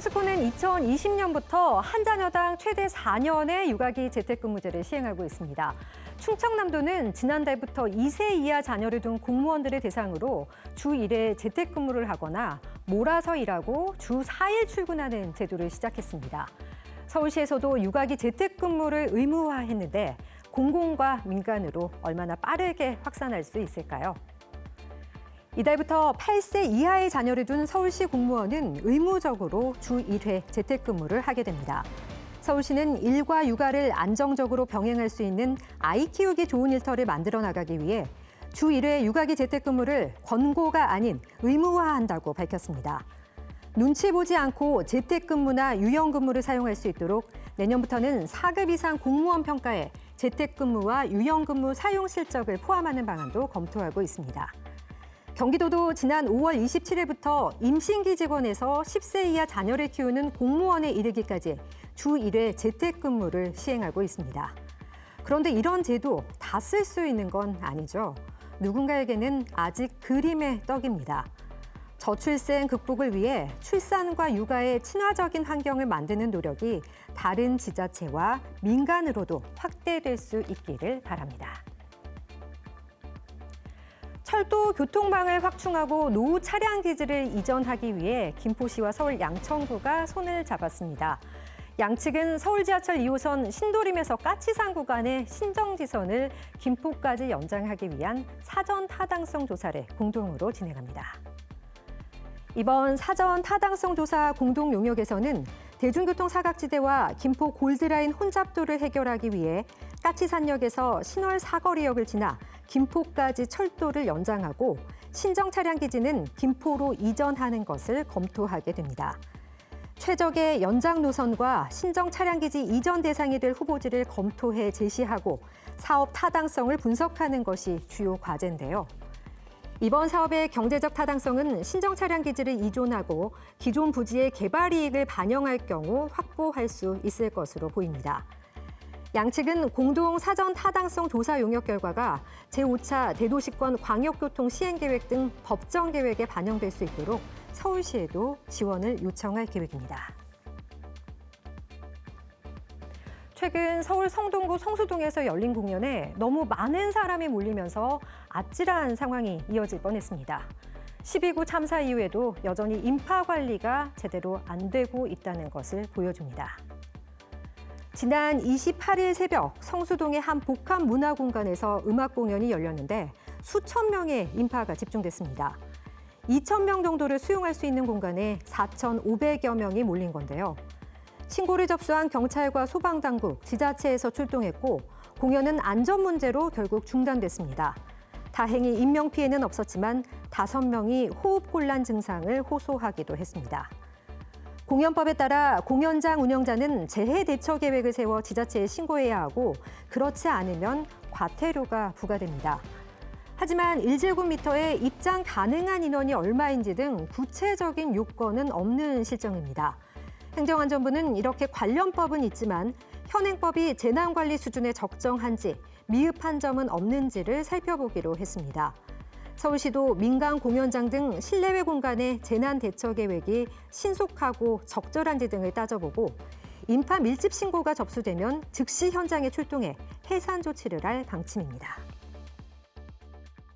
포스코는 2020년부터 한 자녀당 최대 4년의 육아기 재택근무제를 시행하고 있습니다. 충청남도는 지난달부터 2세 이하 자녀를 둔 공무원들을 대상으로 주 1회 재택근무를 하거나 몰아서 일하고 주 4일 출근하는 제도를 시작했습니다. 서울시에서도 육아기 재택근무를 의무화했는데 공공과 민간으로 얼마나 빠르게 확산할 수 있을까요? 이달부터 8세 이하의 자녀를 둔 서울시 공무원은 의무적으로 주 1회 재택근무를 하게 됩니다. 서울시는 일과 육아를 안정적으로 병행할 수 있는 아이 키우기 좋은 일터를 만들어 나가기 위해 주 1회 육아기 재택근무를 권고가 아닌 의무화한다고 밝혔습니다. 눈치 보지 않고 재택근무나 유연근무를 사용할 수 있도록 내년부터는 4급 이상 공무원 평가에 재택근무와 유연근무 사용 실적을 포함하는 방안도 검토하고 있습니다. 경기도도 지난 5월 27일부터 임신기 직원에서 10세 이하 자녀를 키우는 공무원에 이르기까지 주 1회 재택근무를 시행하고 있습니다. 그런데 이런 제도 다 쓸 수 있는 건 아니죠. 누군가에게는 아직 그림의 떡입니다. 저출생 극복을 위해 출산과 육아의 친화적인 환경을 만드는 노력이 다른 지자체와 민간으로도 확대될 수 있기를 바랍니다. 철도 교통망을 확충하고 노후 차량 기지를 이전하기 위해 김포시와 서울 양천구가 손을 잡았습니다. 양측은 서울 지하철 2호선 신도림에서 까치산 구간의 신정지선을 김포까지 연장하기 위한 사전 타당성 조사를 공동으로 진행합니다. 이번 사전 타당성 조사 공동 용역에서는 대중교통 사각지대와 김포 골드라인 혼잡도를 해결하기 위해 까치산역에서 신월 사거리역을 지나 김포까지 철도를 연장하고 신정 차량 기지는 김포로 이전하는 것을 검토하게 됩니다. 최적의 연장 노선과 신정 차량 기지 이전 대상이 될 후보지를 검토해 제시하고 사업 타당성을 분석하는 것이 주요 과제인데요. 이번 사업의 경제적 타당성은 신정 차량 기지를 이존하고 기존 부지의 개발 이익을 반영할 경우 확보할 수 있을 것으로 보입니다. 양측은 공동 사전 타당성 조사 용역 결과가 제5차 대도시권 광역교통 시행계획 등 법정 계획에 반영될 수 있도록 서울시에도 지원을 요청할 계획입니다. 최근 서울 성동구 성수동에서 열린 공연에 너무 많은 사람이 몰리면서 아찔한 상황이 이어질 뻔했습니다. 12구 참사 이후에도 여전히 인파 관리가 제대로 안 되고 있다는 것을 보여줍니다. 지난 28일 새벽 성수동의 한 복합 문화 공간에서 음악 공연이 열렸는데 수천 명의 인파가 집중됐습니다. 2천 명 정도를 수용할 수 있는 공간에 4,500여 명이 몰린 건데요. 신고를 접수한 경찰과 소방당국, 지자체에서 출동했고 공연은 안전 문제로 결국 중단됐습니다. 다행히 인명 피해는 없었지만 다섯 명이 호흡 곤란 증상을 호소하기도 했습니다. 공연법에 따라 공연장 운영자는 재해 대처 계획을 세워 지자체에 신고해야 하고 그렇지 않으면 과태료가 부과됩니다. 하지만 1제곱미터에 입장 가능한 인원이 얼마인지 등 구체적인 요건은 없는 실정입니다. 행정안전부는 이렇게 관련법은 있지만 현행법이 재난관리 수준에 적정한지 미흡한 점은 없는지를 살펴보기로 했습니다. 서울시도 민간 공연장 등 실내외 공간의 재난 대처 계획이 신속하고 적절한지 등을 따져보고 인파 밀집 신고가 접수되면 즉시 현장에 출동해 해산 조치를 할 방침입니다.